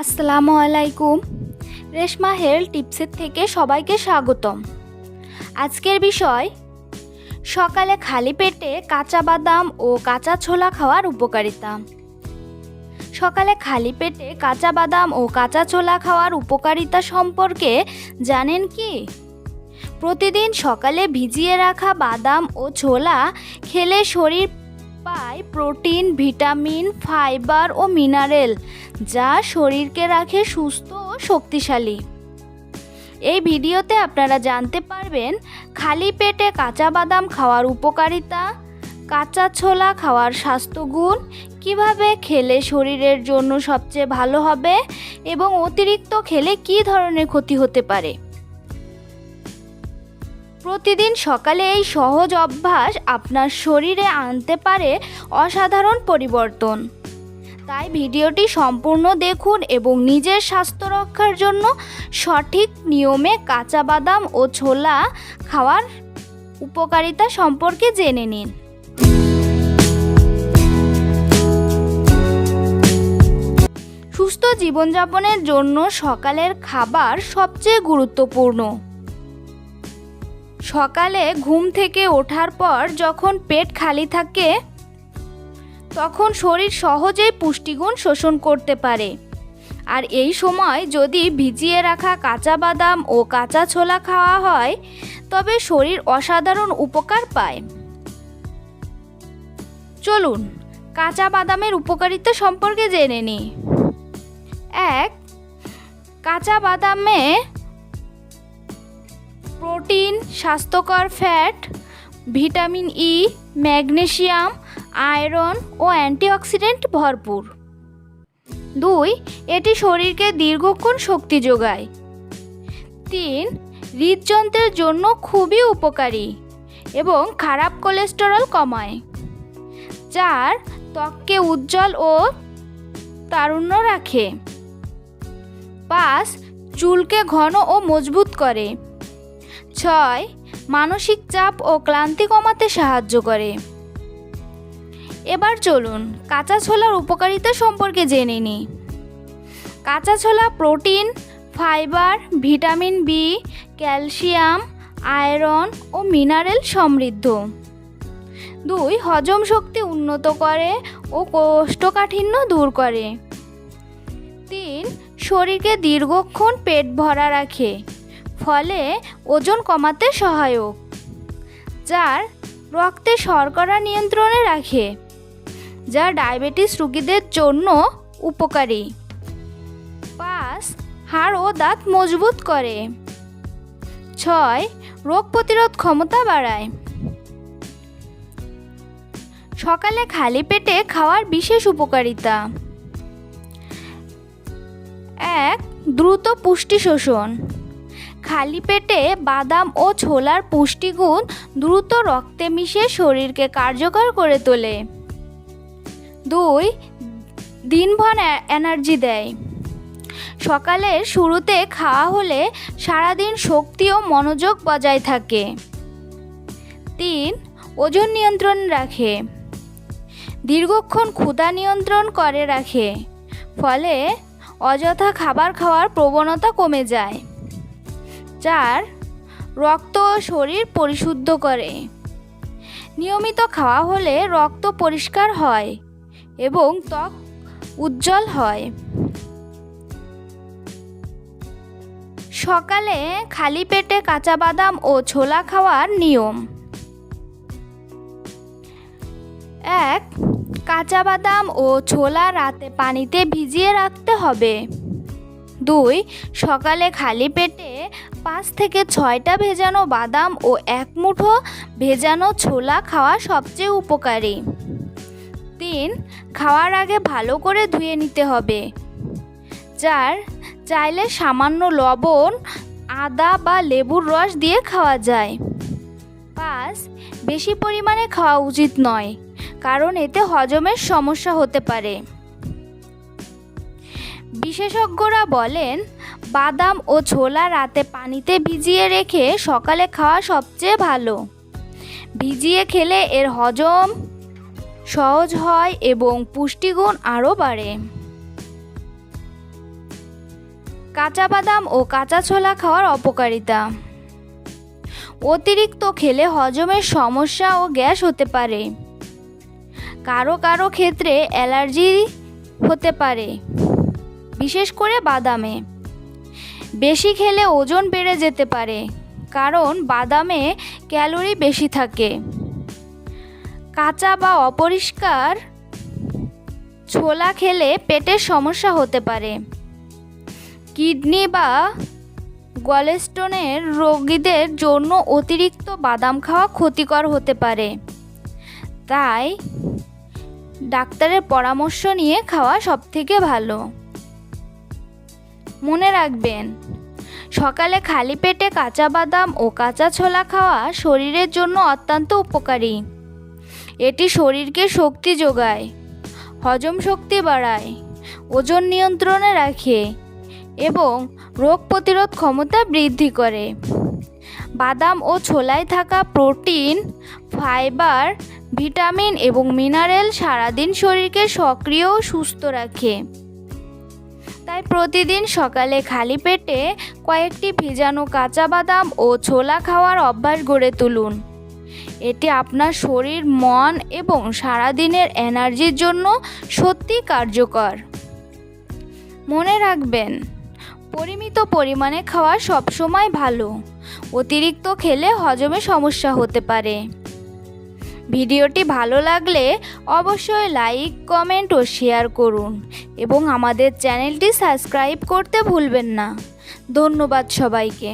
আসসালামু আলাইকুম। রেশমা হেলথ টিপসের থেকে সবাইকে স্বাগতম। আজকের বিষয়, সকালে খালি পেটে কাঁচা বাদাম ও কাঁচা ছোলা খাওয়ার উপকারিতা। সকালে খালি পেটে কাঁচা বাদাম ও কাঁচা ছোলা খাওয়ার উপকারিতা সম্পর্কে জানেন কি? প্রতিদিন সকালে ভিজিয়ে রাখা বাদাম ও ছোলা খেলে শরীর পায় প্রোটিন, ভিটামিন, ফাইবার ও মিনারেল, যা শরীরকে রাখে সুস্থ ও শক্তিশালী। এই ভিডিওতে আপনারা জানতে পারবেন, খালি পেটে কাঁচা বাদাম খাওয়ার উপকারিতা, কাঁচা ছোলা খাওয়ার স্বাস্থ্যগুণ, কীভাবে খেলে শরীরের জন্য সবচেয়ে ভালো হবে এবং অতিরিক্ত খেলে কী ধরনের ক্ষতি হতে পারে। প্রতিদিন সকালে এই সহজ অভ্যাস আপনার শরীরে আনতে পারে অসাধারণ পরিবর্তন। তাই ভিডিওটি সম্পূর্ণ দেখুন এবং নিজের স্বাস্থ্য রক্ষার জন্য সঠিক নিয়মে কাঁচা বাদাম ও ছোলা খাওয়ার উপকারিতা সম্পর্কে জেনে নিন। সুস্থ জীবনযাপনের জন্য সকালের খাবার সবচেয়ে গুরুত্বপূর্ণ। সকালে ঘুম থেকে ওঠার পর যখন পেট খালি থাকে, তখন শরীর সহজেই পুষ্টিগুণ শোষণ করতে পারে। আর এই সময় যদি ভিজিয়ে রাখা কাঁচা বাদাম ও কাঁচা ছোলা খাওয়া হয়, তবে শরীর অসাধারণ উপকার পায়। চলুন, কাঁচা বাদামের উপকারিতা সম্পর্কে জেনে নিই। এক, কাঁচা বাদামে প্রোটিন, স্বাস্থ্যকর fat, vitamin E magnesium, iron ও অ্যান্টিঅক্সিডেন্ট ভরপুর। দুই, এটি শরীরকে দীর্ঘক্ষণ শক্তি যোগায়। তিন, হৃদযন্ত্রের জন্য খুবই উপকারী এবং খারাপ কোলেস্টেরল কমায়। চার, ত্বককে উজ্জ্বল ও তারুণ্য রাখে। পাঁচ, চুলকে ঘন ও মজবুত করে। ছয় মানসিক চাপ ও ক্লান্তি কমাতে সাহায্য করে। এবার চলুন কাঁচা ছোলার উপকারিতা সম্পর্কে জেনে নিই। কাঁচা ছোলা protein, fibre, vitamin B calcium, iron ও মিনারেল সমৃদ্ধ। দুই, হজম শক্তি উন্নত করে ও কোষ্ঠকাঠিন্য দূর করে। তিন, শরীরকে দীর্ঘক্ষণ পেট ভরা রাখে। ফলে ওজন কমাতে সহায়ক, যার রক্তে শর্করা নিয়ন্ত্রণে রাখে, যা ডায়াবেটিস রোগীদের জন্য উপকারী। পাঁচ, হাড় ও দাঁত মজবুত করে। ছয়, রোগ প্রতিরোধ ক্ষমতা বাড়ায়। সকালে খালি পেটে খাওয়ার বিশেষ উপকারিতা। এক, দ্রুত পুষ্টি শোষণ। খালি পেটে বাদাম ও ছোলার পুষ্টিগুণ দ্রুত রক্তে মিশে শরীরকে কার্যকর করে তোলে। দুই, দিনভর এনার্জি দেয়। সকালের শুরুতে খাওয়া হলে সারাদিন শক্তি ও মনোযোগ বজায় থাকে। তিন, ওজন নিয়ন্ত্রণ রাখে। দীর্ঘক্ষণ ক্ষুধা নিয়ন্ত্রণ করে রাখে, ফলে অযথা খাবার খাওয়ার প্রবণতা কমে যায়। চার রক্ত শরীর পরিশুদ্ধ করে। নিয়মিত খাওয়া হলে রক্ত পরিষ্কার হয় এবং ত্বক উজ্জ্বল হয়। সকালে খালি পেটে কাঁচা বাদাম ও ছোলা খাওয়ার নিয়ম। এক, কাঁচা বাদাম ও ছোলা রাতে পানিতে ভিজিয়ে রাখতে হবে। দুই, সকালে খালি পেটে পাঁচ থেকে ছয়টা ভেজানো বাদাম ও এক মুঠো ভেজানো ছোলা খাওয়া সবচেয়ে উপকারী। তিন, খাওয়ার আগে ভালো করে ধুয়ে নিতে হবে। চার, চাইলে সামান্য লবণ, আদা বা লেবুর রস দিয়ে খাওয়া যায়। পাঁচ, বেশি পরিমাণে খাওয়া উচিত নয়, কারণ এতে হজমের সমস্যা হতে পারে। বিশেষজ্ঞরা বলেন, বাদাম ও ছোলা রাতে পানিতে ভিজিয়ে রেখে সকালে খাওয়া সবচেয়ে ভালো। ভিজিয়ে খেলে এর হজম সহজ হয় এবং পুষ্টিগুণ আরও বাড়ে। কাঁচা বাদাম ও কাঁচা ছোলা খাওয়ার অপকারিতা। অতিরিক্ত খেলে হজমের সমস্যা ও গ্যাস হতে পারে। কারও কারও ক্ষেত্রে অ্যালার্জি হতে পারে। বিশেষ করে বাদামে। বেশি খেলে ওজন বেড়ে যেতে পারে, কারণ বাদামে ক্যালোরি বেশি থাকে। কাঁচা বা অপরিষ্কার ছোলা খেলে পেটের সমস্যা হতে পারে। কিডনি বা গলেস্টোনের রোগীদের জন্য অতিরিক্ত বাদাম খাওয়া ক্ষতিকর হতে পারে। তাই ডাক্তারের পরামর্শ নিয়ে খাওয়া সবথেকে ভালো। মনে রাখবেন। সকালে খালি পেটে কাঁচা বাদাম ও কাঁচা ছোলা খাওয়া শরীরের জন্য অত্যন্ত উপকারী। এটি শরীরকে শক্তি যোগায়, হজম শক্তি বাড়ায়, ওজন নিয়ন্ত্রণে রাখে এবং রোগ প্রতিরোধ ক্ষমতা বৃদ্ধি করে। বাদাম ও ছোলায় থাকা প্রোটিন, ফাইবার, ভিটামিন এবং মিনারেল সারাদিন শরীরকে সক্রিয় ও সুস্থ রাখে। তাই প্রতিদিন সকালে খালি পেটে কয়েকটি ভিজানো কাঁচা বাদাম ও ছোলা খাওয়ার অভ্যাস গড়ে তুলুন। এটি আপনার শরীর, মন এবং সারাদিনের এনার্জির জন্য সত্যি কার্যকর। মনে রাখবেন, পরিমিত পরিমাণে খাওয়া সবসময় ভালো। অতিরিক্ত খেলে হজমে সমস্যা হতে পারে। ভিডিওটি ভালো লাগলে অবশ্যই লাইক, কমেন্ট ও শেয়ার করুন এবং আমাদের চ্যানেলটি সাবস্ক্রাইব করতে ভুলবেন না। ধন্যবাদ সবাইকে।